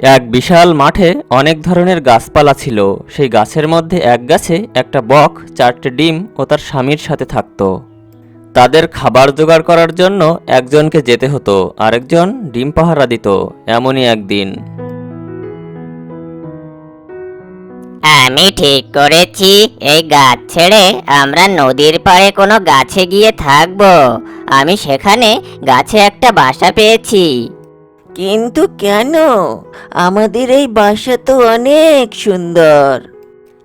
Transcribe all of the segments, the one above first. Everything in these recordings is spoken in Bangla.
এক বিশাল মাঠে অনেক ধরনের গাছপালা ছিল। সেই গাছের মধ্যে এক গাছে একটা বক, চারটে ডিম ও তার স্বামীর সাথে থাকতো। তাদের খাবার জোগাড় করার জন্য একজনকে যেতে হতো, আরেকজন ডিম পাহারা দিত, এমনই একদিন। আমি ঠিক করেছি, এই গাছ ছেড়ে আমরা নদীর পাড়ে কোনো গাছে গিয়ে থাকব। আমি সেখানে গাছে একটা বাসা পেয়েছি। কিন্তু কেন? আমাদের এই বাসা তো অনেক সুন্দর।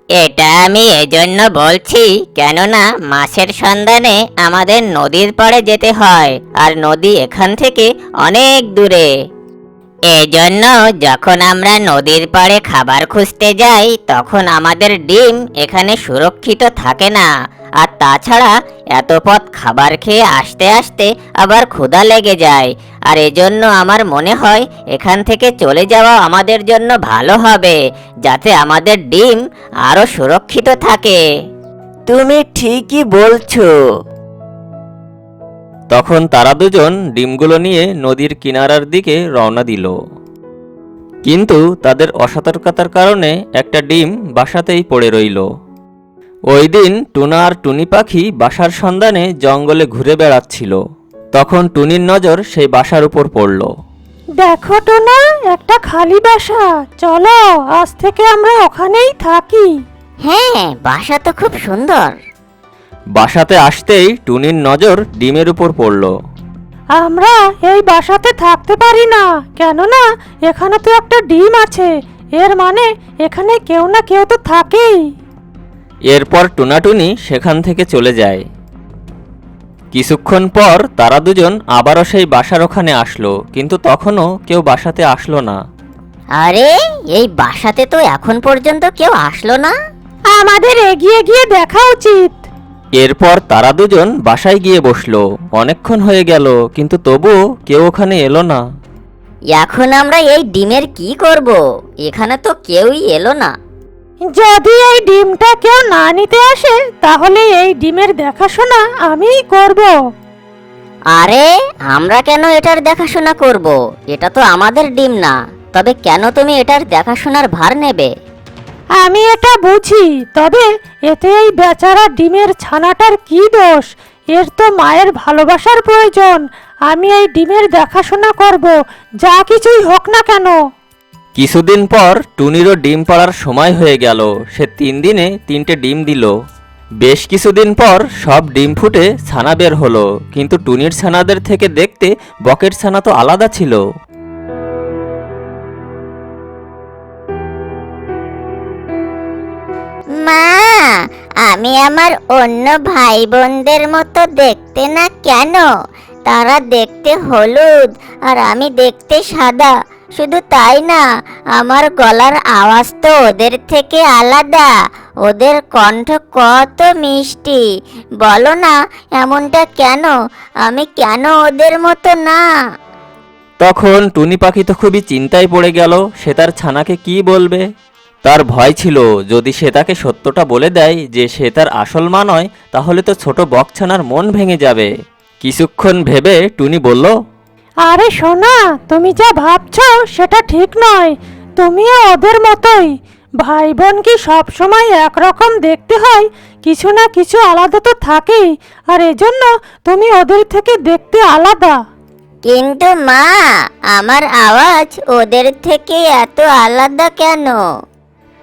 এটা আমি এজন্য বলছি, কেননা মাছের সন্ধানে আমাদের নদীর পাড়ে যেতে হয়, আর নদী এখান থেকে অনেক দূরে। এজন্য যখন আমরা নদীর পাড়ে খাবার খুঁজতে যাই, তখন আমাদের ডিম এখানে সুরক্ষিত থাকে না আর তাছাড়া এত পথ খাবার খেয়ে আসতে আসতে আবার ক্ষুধা লেগে যায়। আর এজন্য আমার মনে হয় এখান থেকে চলে যাওয়া আমাদের জন্য ভালো হবে যাতে আমাদের ডিম আরও সুরক্ষিত থাকে। তুমি ঠিকই বলছো। তখন তারা দুজন ডিমগুলো নিয়ে নদীর কিনারার দিকে রওনা দিল। কিন্তু তাদের অসতর্কতার কারণে একটা ডিম বাসাতেই পড়ে রইল। ওই দিন টুনা আর টুনি পাখি বাসার সন্ধানে জঙ্গলে ঘুরে বেড়াচ্ছিল। তখন টুনির নজর সেই বাসার উপর পড়ল। দেখো তো না একটা খালি বাসা। চলো আজ থেকে আমরা ওখানেই থাকি। হ্যাঁ বাসা তো খুব সুন্দর। বাসাতে আসতেই টুনির নজর ডিমের উপর পড়ল। আমরা এই বাসাতে থাকতে পারি না কেননা এখানে তো একটা ডিম আছে। এর মানে এখানে কেউ না কেউ তো থাকেই। এরপর টুনাটুনি সেখান থেকে চলে যায়। কিছুক্ষণ পর তারা দুজন আবারও সেই বাসার ওখানে আসলো কিন্তু তখনও কেউ বাসাতে আসলো না। আরে এই বাসাতে তো এখন পর্যন্ত কেউ আসলো না? আমাদের এগিয়ে গিয়ে দেখা উচিত। এরপর তারা দুজন বাসায় গিয়ে বসল। অনেকক্ষণ হয়ে গেল কিন্তু তবুও কেউ ওখানে এলো না। এখন আমরা এই ডিমের কি করব? এখানে তো কেউই এলো না। যদি এই ডিমটা কেউ না নিতে আসে তাহলে এই ডিমের দেখাশোনা আমিই করব। আরে আমরা কেন এটার দেখাশোনা করব? এটা তো আমাদের ডিম না। তবে কেন তুমি এটার দেখাশোনার ভার নেবে? আমি এটা বুঝি তবে এতে এই বেচারা ডিমের ছানাটার কি দোষ? এর তো মায়ের ভালোবাসার প্রয়োজন। আমি এই ডিমের দেখাশোনা করব যা কিছুই হোক না কেন। কিছুদিন পর টুনিরও ডিম পাড়ার সময় হয়ে গেল। সে তিন দিনে তিনটে ডিম দিল। বেশ কিছুদিন পর সব ডিম ফুটে ছানা বের হলো। কিন্তু টুনির ছানাদের থেকে দেখতে বকের ছানা তো আলাদা ছিল। মা, আমি আমার অন্য ভাই বোনদের মতো দেখতে না কেন? তারা দেখতে হলুদ আর আমি দেখতে সাদা। শুধু তাই না, আমার গলার আওয়াজ তো ওদের থেকে আলাদা। ওদের কণ্ঠ কত মিষ্টি। বলো না, এমনটা কেন? আমি কেন ওদের মতো না? তখন টুনি পাখি তো খুবই চিন্তায় পড়ে গেল, সে তার ছানাকে কি বলবে? তার ভয় ছিল, যদি সে তাকে সত্যটা বলে দেয় যে সে তার আসল মা নয়, তাহলে তো ছোট বকছানার মন ভেঙে যাবে। কিছুক্ষণ ভেবে টুনি বলল আরে সোনা তুমি যা ভাবছ সেটা ঠিক নয়। তুমিও ওদের মতোই। ভাই বোন কি সবসময় একরকম দেখতে হয়? কিছু না কিছু আলাদা তো থাকেই। আর এজন্য তুমি ওদের থেকে দেখতে আলাদা। কিন্তু মা আমার আওয়াজ ওদের থেকে এত আলাদা কেন?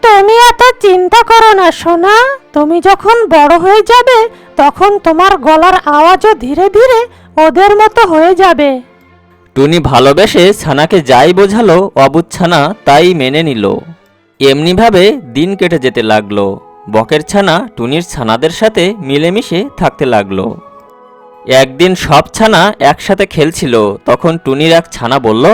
তুমি এত চিন্তা করো না সোনা। তুমি যখন বড় হয়ে যাবে তখন তোমার গলার আওয়াজও ধীরে ধীরে ওদের মতো হয়ে যাবে। টুনি ভালোবেসে ছানাকে যাই বোঝালো অবুজ ছানা তাই মেনে নিল। এমনিভাবে দিন কেটে যেতে লাগল। বকের ছানা টুনির ছানাদের সাথে মিলেমিশে থাকতে লাগল। একদিন সব ছানা একসাথে খেলছিল, তখন টুনির এক ছানা বলল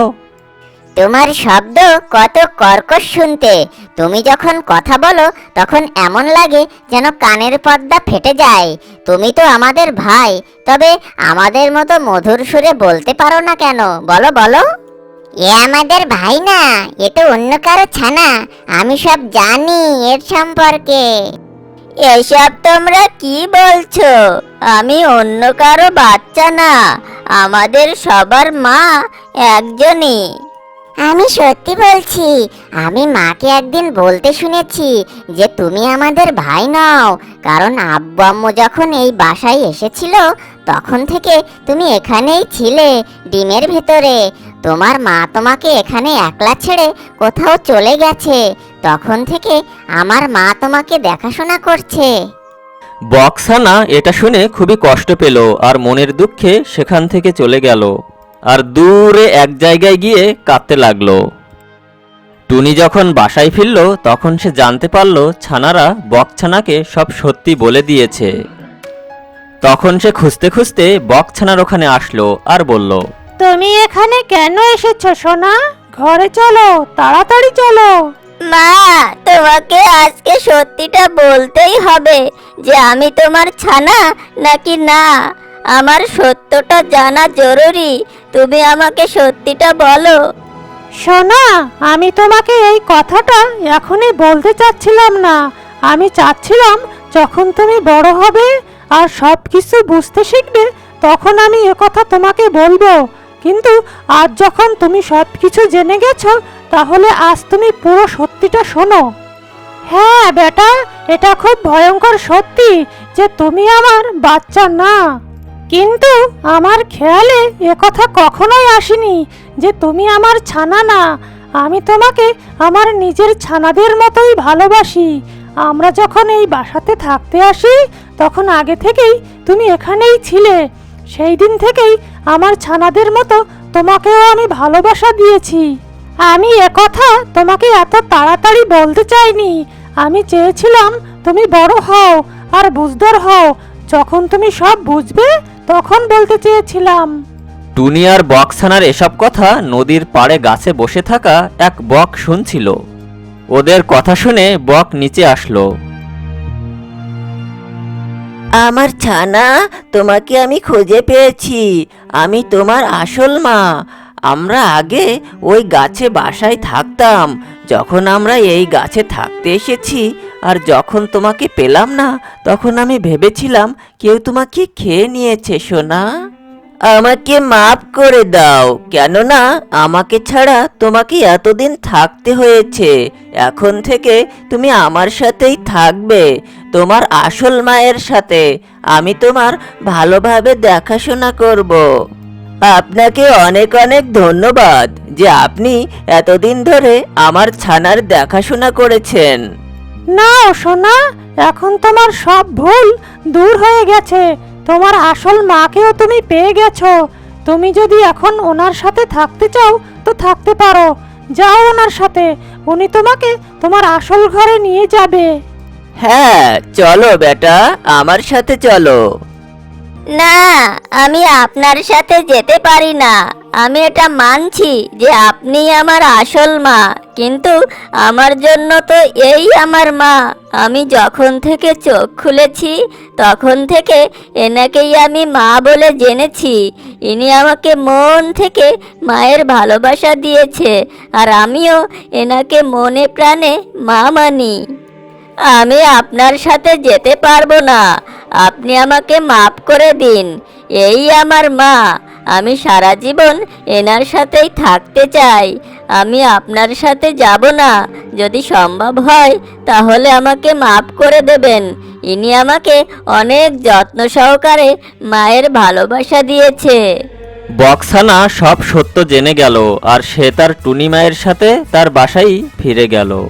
তোমার শব্দ কত কর্কশ শুনতে। তুমি যখন কথা বলো, তখন এমন লাগে যেন কানের পর্দা ফেটে যায়। তুমি তো আমাদের ভাই, তবে আমাদের মতো মধুর সুরে বলতে পারো না কেন? বলো বলো। এ আমাদের ভাই না, এ তো অন্য কারও ছানা, আমি সব জানি এর সম্পর্কে। এসব তোমরা কি বলছো? আমি অন্য কারও বাচ্চা না, আমাদের সবার মা একজনই। আমি সত্যি বলছি, আমি মাকে একদিন বলতে শুনেছি যে তুমি আমাদের ভাই নও, কারণ আব্বু আম্মু যখন এই বাসায় এসেছিল, তখন থেকে তুমি এখানেই ছিলে ডিমের ভেতরে। তোমার মা তোমাকে এখানে একলা ছেড়ে কোথাও চলে গেছে, তখন থেকে আমার মা তোমাকে দেখাশোনা করছে। বক্সানা এটা শুনে খুবই কষ্ট পেল আর মনের দুঃখে সেখান থেকে চলে গেল। আর দূরে এক জায়গায় গিয়ে কাঁদতে লাগল। টুনি যখন বাসায় ফিরল তখন সে জানতে পারল ছানারা বকছানাকে সব সত্যি বলে দিয়েছে। তখন সে খুঁজতে খুঁজতে বকছানার ওখানে আসলো আর বলল তুমি এখানে কেন এসেছ সোনা? ঘরে চলো তাড়াতাড়ি চলো। মা তোমাকে আজকে সত্যিটা বলতেই হবে যে আমি তোমার ছানা নাকি না? আমার সত্যটা জানা জরুরি। তুমি আমাকে সত্যিটা বলো। সোনা, আমি তোমাকে এই কথাটা এখনই বলতে চাচ্ছিলাম না। আমি চাচ্ছিলাম যখন তুমি বড় হবে আর সব কিছু বুঝতে শিখবে, তখন আমি কথা তোমাকে বলব। কিন্তু আজ যখন তুমি সব কিছু জেনে গেছো, তাহলে আজ তুমি পুরো সত্যিটা শোনো। হ্যাঁ বেটা, এটা খুব ভয়ঙ্কর সত্যি যে তুমি আমার বাচ্চা না। কিন্তু আমার খেয়ালে কথা কখনোই আসেনি যে তুমি আমার ছানা না। আমি তোমাকে আমার নিজের ছানাদের মতোই ভালোবাসি। আমরা যখন এই বাসাতে থাকতে আসি, তখন আগে থেকেই তুমি এখানেই ছিলে। সেই দিন থেকেই আমার ছানাদের মতো তোমাকেও আমি ভালোবাসা দিয়েছি। আমি একথা তোমাকে এত তাড়াতাড়ি বলতে চাইনি। আমি চেয়েছিলাম তুমি বড় হও আর বুঝদার হও। যখন তুমি সব বুঝবে তখন বলতে চেয়েছিলাম টুনি আর এসব কথা নদীর পাড়ে গাছে বসে থাকা এক বক শুনছিল। ওদের কথা শুনে বক নিচে আসলো। আমার ছানা তোমাকে আমি খুঁজে পেয়েছি। আমি তোমার আসল মা। আমরা আগে ওই গাছে বাসায় থাকতাম। যখন আমরা এই গাছে থাকতে এসেছি আর যখন তোমাকে পেলাম না, তখন আমি ভেবেছিলাম কেউ তোমাকে খেয়ে নিয়েছে, সোনা। আমাকে মাফ করে দাও, কেননা আমাকে ছাড়া তোমাকে এতদিন থাকতে হয়েছে। এখন থেকে তুমি আমার সাথেই থাকবে, তোমার আসল মায়ের সাথে। আমি তোমার ভালোভাবে দেখাশোনা করব। আপনাকে অনেক অনেক ধন্যবাদ যে আপনি এতদিন ধরে আমার ছানার দেখাশোনা করেছেন। নাও সোনা এখন তোমার সব ভুল দূর হয়ে গেছে। তোমার আসল মাকেও তুমি পেয়ে গেছো। তুমি যদি এখন ওনার সাথে থাকতে চাও তো থাকতে পারো। যাও ওনার সাথে উনি তোমাকে তোমার আসল ঘরে নিয়ে যাবে। হ্যাঁ চলো বেটা আমার সাথে চলো। না আমি আপনার সাথে যেতে পারি না। আমি এটা মানছি যে আপনি আমার আসল মা, কিন্তু আমার জন্য তো এই আমার মা। আমি যখন থেকে চোখ খুলেছি, তখন থেকে এনাকেই আমি মা বলে জেনেছি। ইনি আমাকে মন থেকে মায়ের ভালোবাসা দিয়েছে, আর আমিও এনাকে মনে প্রাণে মা মানি। আমি আপনার সাথে যেতে পারব না। আপনি আমাকে মাফ করে দিন। এই আমার মা। আমি সারা জীবন এনার সাথেই থাকতে চাই। আমি আপনার সাথে যাব না। যদি সম্ভব হয়, তাহলে আমাকে মাফ করে দেবেন। ইনি আমাকে অনেক যত্ন সহকারে মায়ের ভালোবাসা দিয়েছে। বক্সানা সব সত্য জেনে গেল, আর সে তার টুনি মায়ের সাথে তার বাসায় ফিরে গেল।